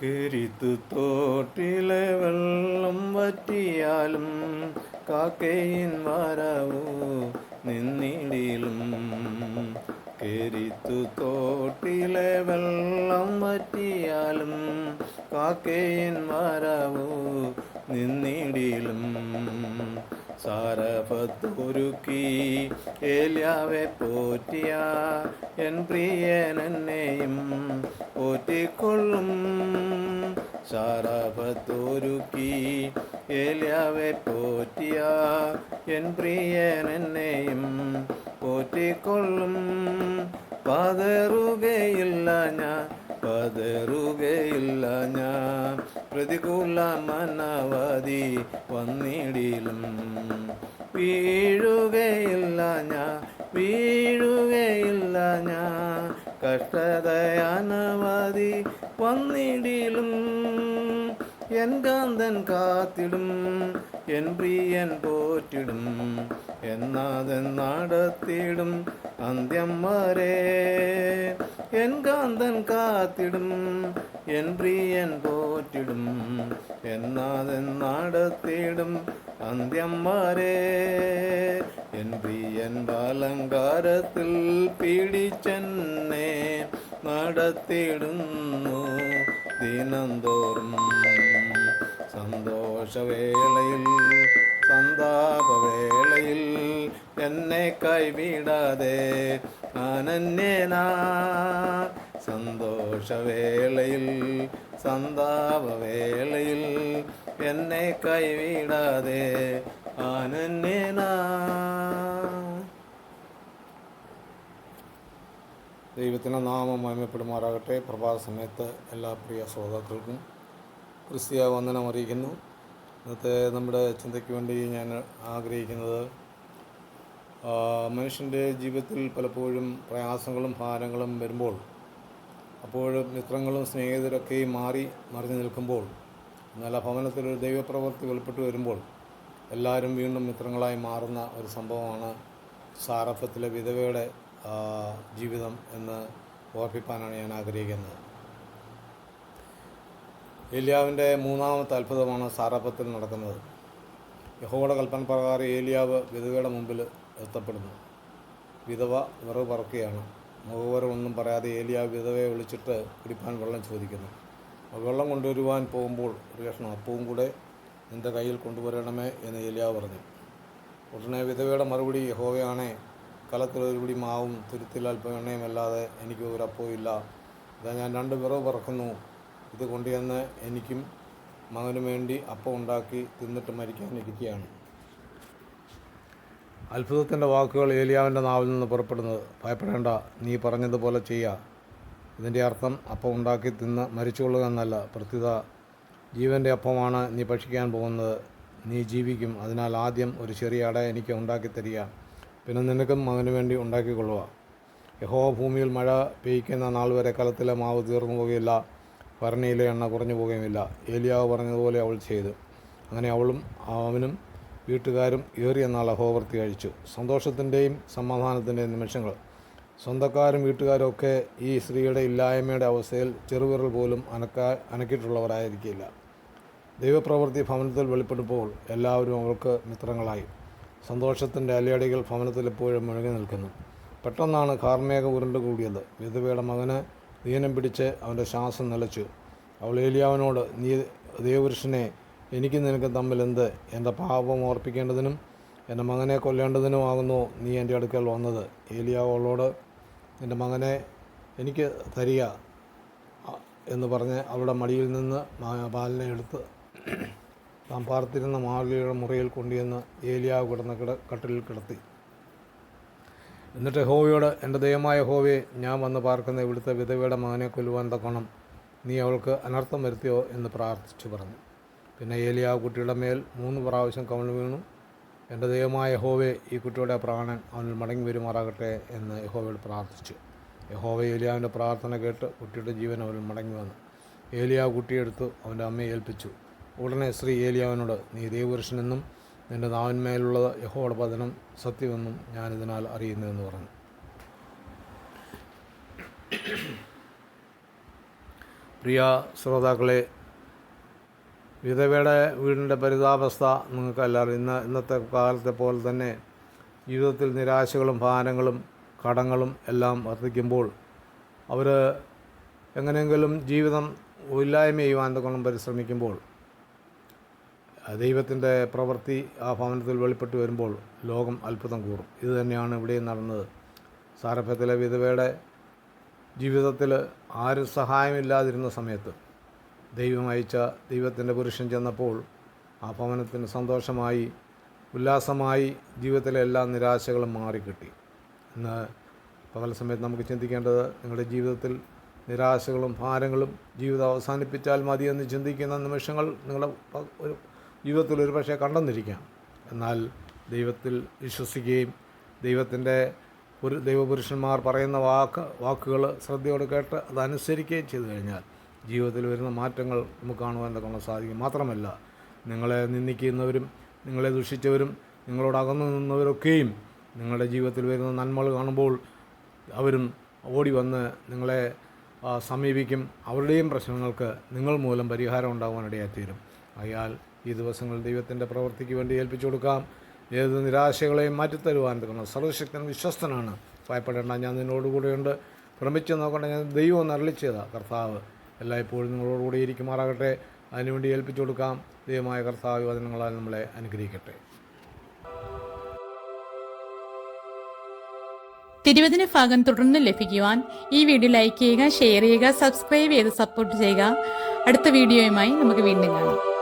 കിരിത്തു തോട്ടിലെ വെള്ളം വറ്റിയാലും കാക്കയിൻ വരവു നിന്നിടിലും. കിരിത്തു തോട്ടിലെ വെള്ളം വറ്റിയാലും കാക്കയിൻ വരവു നിന്നിടിലും. സാരപത്തൊരുക്കി ഏലിയാവെ പോറ്റിയ എൻ പ്രിയനെന്നെയും പോറ്റിക്കൊള്ളും. സാരപത്തൊരുക്കി ഏലിയാവെ പോറ്റിയ എൻ പ്രിയനെന്നെയും പോറ്റിക്കൊള്ളും. പതറുകയില്ല ഞാൻ പതറുകയില്ല ഞാൻ. പ്രതികൂല മനവധി വന്നിടിലും. വീഴുകയില്ല ഞാൻ വീഴുകയില്ല ഞാൻ കഷ്ടതയാനവധി വന്നിടിലും എൻ കാന്തൻ കാത്തിടും എൻ പ്രിയൻ പോറ്റിടും എന്നാതൻ നടത്തിടും അന്ത്യം വരെ. എൻ കാന്തൻ കാത്തിടും എൻ പ്രിയൻ പോറ്റിടും എന്നാതെന്നാടത്തിടും വരെ എൻ പ്രിയൻ ബാലങ്കാരത്തിൽ പീഡിച്ചെന്നെ നടത്തിടുന്നു ദിനംതോറും. സന്തോഷവേളയിൽ സന്താപവേളയിൽ എന്നെ കൈവിടാതെ അനന്യനാ സന്തോഷവേളയിൽ സന്താപവേളയിൽ എന്നെ കൈവിടാതെ ആനന്യന ദൈവത്തിന്റെ നാമം മഹിമപ്പെടുമാറാകട്ടെ. പ്രഭാത സമയത്ത് എല്ലാ പ്രിയ ശ്രോതാക്കൾക്കും ക്രിസ്തീയ വന്ദനം അറിയിക്കുന്നു. ഇന്നത്തെ നമ്മുടെ ചിന്തയ്ക്ക് വേണ്ടി ഞാൻ ആഗ്രഹിക്കുന്നത് മനുഷ്യന്റെ ജീവിതത്തിൽ പലപ്പോഴും പ്രയാസങ്ങളും ഭാരങ്ങളും വരുമ്പോൾ അപ്പോൾ മിത്രങ്ങളും സ്നേഹിതരൊക്കെയും മാറി മറിഞ്ഞു നിൽക്കുമ്പോൾ എന്നാൽ ഭവനത്തിൽ ഒരു ദൈവപ്രവൃത്തി വെളിപ്പെട്ട് വരുമ്പോൾ എല്ലാവരും വീണ്ടും മിത്രങ്ങളായി മാറുന്ന ഒരു സംഭവമാണ് സാറഫത്തിലെ വിധവയുടെ ജീവിതം എന്ന് ഓർപ്പിപ്പാനാണ് ഞാൻ ആഗ്രഹിക്കുന്നത്. ഏലിയാവിന്റെ മൂന്നാമത്തെ അത്ഭുതമാണ് സാറഫത്തിൽ നടക്കുന്നത്. യഹോയുടെ കൽപ്പന പ്രകാരം ഏലിയാവ് വിധവയുടെ മുമ്പിൽ എത്തപ്പെടുന്നു. വിധവ വിറവ് പറക്കുകയാണ്. മുഖവരമൊന്നും പറയാതെ ഏലിയ വിധവയെ വിളിച്ചിട്ട് കുടിപ്പാൻ വെള്ളം ചോദിക്കുന്നു. വെള്ളം കൊണ്ടുവരുവാൻ പോകുമ്പോൾ ഒരു കഷ്ണം അപ്പവും കൂടെ നിന്റെ കയ്യിൽ കൊണ്ടുവരണമേ എന്ന് ഏലിയാവ് പറഞ്ഞു. ഉടനെ വിധവയുടെ മറുപടി യഹോവയാണേ കലത്തിൽ ഒരു പിടി മാവും തുരുത്തിൽ അല്പം എണ്ണയും അല്ലാതെ എനിക്ക് ഒരു അപ്പവും ഇല്ല. ഇതാ ഞാൻ രണ്ട് വിറവ് പറക്കുന്നു ഇത് കൊണ്ടുവന്ന് എനിക്കും മകനും വേണ്ടി അപ്പം ഉണ്ടാക്കി തിന്നിട്ട് മരിക്കാനിരിക്കുകയാണ് അത്ഭുതത്തിന്റെ വാക്കുകൾ ഏലിയാവിന്റെ നാവിൽ നിന്ന് പുറപ്പെടുന്നത്. ഭയപ്പെടേണ്ട നീ പറഞ്ഞതുപോലെ ചെയ്യുക ഇതിന്റെ അർത്ഥം അപ്പം ഉണ്ടാക്കി തിന്ന് മരിച്ചുകൊള്ളുക എന്നല്ല. പ്രത്യുത ജീവന്റെ അപ്പമാണ് നീ ഭക്ഷിക്കാൻ പോകുന്നത്. നീ ജീവിക്കും. അതിനാൽ ആദ്യം ഒരു ചെറിയ അട എനിക്ക് ഉണ്ടാക്കി തരിക. പിന്നെ നിനക്കും മകന് വേണ്ടി ഉണ്ടാക്കിക്കൊള്ളുക. യഹോ ഭൂമിയിൽ മഴ പെയ്യ്ക്കുന്ന നാൾ വരെ കലത്തിലെ മാവ് തീർന്നു പോകുകയില്ല. ഭരണിയിലെ എണ്ണ കുറഞ്ഞു പോകുകയുമില്ല. ഏലിയാവ് പറഞ്ഞതുപോലെ അവൾ ചെയ്തു. അങ്ങനെ അവളും അവനും വീട്ടുകാരും ഏറിയ നാൾ അഹോവർത്തി കഴിച്ചു. സന്തോഷത്തിന്റെയും സമാധാനത്തിന്റെയും നിമിഷങ്ങൾ. സ്വന്തക്കാരും വീട്ടുകാരും ഒക്കെ ഈ സ്ത്രീയുടെ ഇല്ലായ്മയുടെ അവസ്ഥയിൽ ചെറുവിരൽ പോലും അനക്കാ അനക്കിയിട്ടുള്ളവരായിരിക്കില്ല. ദൈവപ്രവൃത്തി ഭവനത്തിൽ വെളിപ്പെടുമ്പോൾ എല്ലാവരും അവൾക്ക് മിത്രങ്ങളായി. സന്തോഷത്തിന്റെ അലയടികൾ ഭവനത്തിൽ എപ്പോഴും മുഴുകി നിൽക്കുന്നു. പെട്ടെന്നാണ് കാർമേഘ ഉരുണ്ട് കൂടിയത്. വിധവയുടെ മകന് ദീനം പിടിച്ച് അവന്റെ ശ്വാസം നിലച്ചു. അവൾ ഏലിയാവിനോട് നീ ദൈവപുരുഷനെ എനിക്ക് നിനക്ക് തമ്മിൽ എന്ത്? എന്റെ പാപം ഓർപ്പിക്കേണ്ടതിനും എന്റെ മകനെ കൊല്ലേണ്ടതിനുമാകുന്നു നീ എന്റെ അടുക്കൽ വന്നത്. ഏലിയാവളോട് എന്റെ മകനെ എനിക്ക് തരിക എന്ന് പറഞ്ഞ് അവളുടെ മടിയിൽ നിന്ന് പാലിനെ എടുത്ത് താൻ പാർത്തിരുന്ന മാളികയുടെ മുറിയിൽ കൊണ്ടുവന്ന് ഏലിയാവ് കിടന്ന കിട കട്ടിലിൽ കിടത്തി. എന്നിട്ട് ഹോവയോട് എന്റെ ദൈവമായ ഹോവയെ ഞാൻ വന്ന് പാർക്കുന്ന ഇവിടുത്തെ വിധവയുടെ മകനെ കൊല്ലുവാൻ തക്കണം നീ അവൾക്ക് അനർത്ഥം വരുത്തിയോ? എന്ന് പ്രാർത്ഥിച്ചു പറഞ്ഞു. പിന്നെ ഏലിയാവ് കുട്ടിയുടെ മേൽ മൂന്ന് പ്രാവശ്യം കമൽ വീണു. എന്റെ ദൈവമായ യഹോവെ ഈ കുട്ടിയുടെ പ്രാണൻ അവനിൽ മടങ്ങി വരുമാറാകട്ടെ എന്ന് യഹോവയോട് പ്രാർത്ഥിച്ചു. യഹോവ ഏലിയാവിന്റെ പ്രാർത്ഥന കേട്ട് കുട്ടിയുടെ ജീവൻ അവനിൽ മടങ്ങി വന്നു. ഏലിയാവ് കുട്ടിയെടുത്ത് അവന്റെ അമ്മയെ ഏൽപ്പിച്ചു. ഉടനെ ശ്രീ ഏലിയാവിനോട് നീ ദൈവപുരുഷനെന്നും നിന്റെ നാവിന്മേലുള്ളത് യഹോയുടെ പതനം സത്യമെന്നും ഞാനിതിനാൽ അറിയുന്നുവെന്ന് പറഞ്ഞു. പ്രിയ ശ്രോതാക്കളെ വിധവയുടെ വീടിന്റെ പരിതാപസ്ഥ നിങ്ങൾക്ക് എല്ലാവരും ഇന്ന് ഇന്നത്തെ കാലത്തെ പോലെ തന്നെ ജീവിതത്തിൽ നിരാശകളും ഭാരങ്ങളും കടങ്ങളും എല്ലാം വർദ്ധിക്കുമ്പോൾ അവർ എങ്ങനെയെങ്കിലും ജീവിതം ഇല്ലായ്മ ചെയ്യുവാൻ തക്കണം പരിശ്രമിക്കുമ്പോൾ ദൈവത്തിന്റെ പ്രവൃത്തി ആ ഭവനത്തിൽ വെളിപ്പെട്ട് വരുമ്പോൾ ലോകം അത്ഭുതം കൂറും ഇതുതന്നെയാണ് ഇവിടെയും നടന്നത്. സാരഭ്യത്തിലെ വിധവയുടെ ജീവിതത്തിൽ ആരും സഹായമില്ലാതിരുന്ന സമയത്ത് ദൈവം അയച്ച ദൈവത്തിന്റെ പുരുഷൻ ചെന്നപ്പോൾ ആ ഭവനത്തിന് സന്തോഷമായി ഉല്ലാസമായി ജീവിതത്തിലെ എല്ലാ നിരാശകളും മാറിക്കിട്ടി. ഇന്ന് പകൽ സമയത്ത് നമുക്ക് ചിന്തിക്കേണ്ടത് നിങ്ങളുടെ ജീവിതത്തിൽ നിരാശകളും ഭാരങ്ങളും ജീവിതം അവസാനിപ്പിച്ചാൽ മതിയെന്ന് ചിന്തിക്കുന്ന നിമിഷങ്ങൾ നിങ്ങളുടെ ഒരു ജീവിതത്തിൽ ഒരു പക്ഷേ കണ്ടെന്നിരിക്കാം. എന്നാൽ ദൈവത്തിൽ വിശ്വസിക്കുകയും ദൈവത്തിന്റെ ഒരു ദൈവപുരുഷന്മാർ പറയുന്ന വാക്ക് വാക്കുകൾ ശ്രദ്ധയോട് കേട്ട് അതനുസരിക്കുകയും ചെയ്തു കഴിഞ്ഞാൽ ജീവിതത്തിൽ വരുന്ന മാറ്റങ്ങൾ നമുക്ക് കാണുവാൻ തക്കണം സാധിക്കും. മാത്രമല്ല നിങ്ങളെ നിന്ദിക്കുന്നവരും നിങ്ങളെ ദുഷിച്ചവരും നിങ്ങളോട് അകന്നു നിന്നവരൊക്കെയും നിങ്ങളുടെ ജീവിതത്തിൽ വരുന്ന നന്മകൾ കാണുമ്പോൾ അവരും ഓടി വന്ന് നിങ്ങളെ സമീപിക്കും. അവരുടെയും പ്രശ്നങ്ങൾക്ക് നിങ്ങൾ മൂലം പരിഹാരം ഉണ്ടാകാനിടയായിത്തീരും അയാൾ ഈ ദിവസങ്ങൾ ദൈവത്തിന്റെ പ്രവൃത്തിക്ക് വേണ്ടി ഏൽപ്പിച്ചു കൊടുക്കാം. ഏത് നിരാശകളെയും മാറ്റിത്തരുവാൻ തരണം സർവശക്തൻ വിശ്വസ്തനാണ്. ഭയപ്പെടേണ്ട ഞാൻ നിന്നോടുകൂടെയുണ്ട്. ഭ്രമിച്ച് നോക്കണ്ട ഞാൻ ദൈവം നരളിച്ചതാണ് കർത്താവ് എല്ലായ്പ്പോഴും നിങ്ങളോടുകൂടി ഇരിക്കുമാറാകട്ടെ. അതിനുവേണ്ടി ഏൽപ്പിച്ചു കൊടുക്കാം. ദൈവമായ കർത്താവ് വചനങ്ങളാൽ നമ്മളെ അനുഗ്രഹിക്കട്ടെ. തിരുവചന ഭാഗം തുടർന്ന് ലഭിക്കുവാൻ ഈ വീഡിയോ ലൈക്ക് ചെയ്യുക ഷെയർ ചെയ്യുക സബ്സ്ക്രൈബ് ചെയ്ത് സപ്പോർട്ട് ചെയ്യുക. അടുത്ത വീഡിയോയുമായി നമുക്ക് വീണ്ടും കാണാം.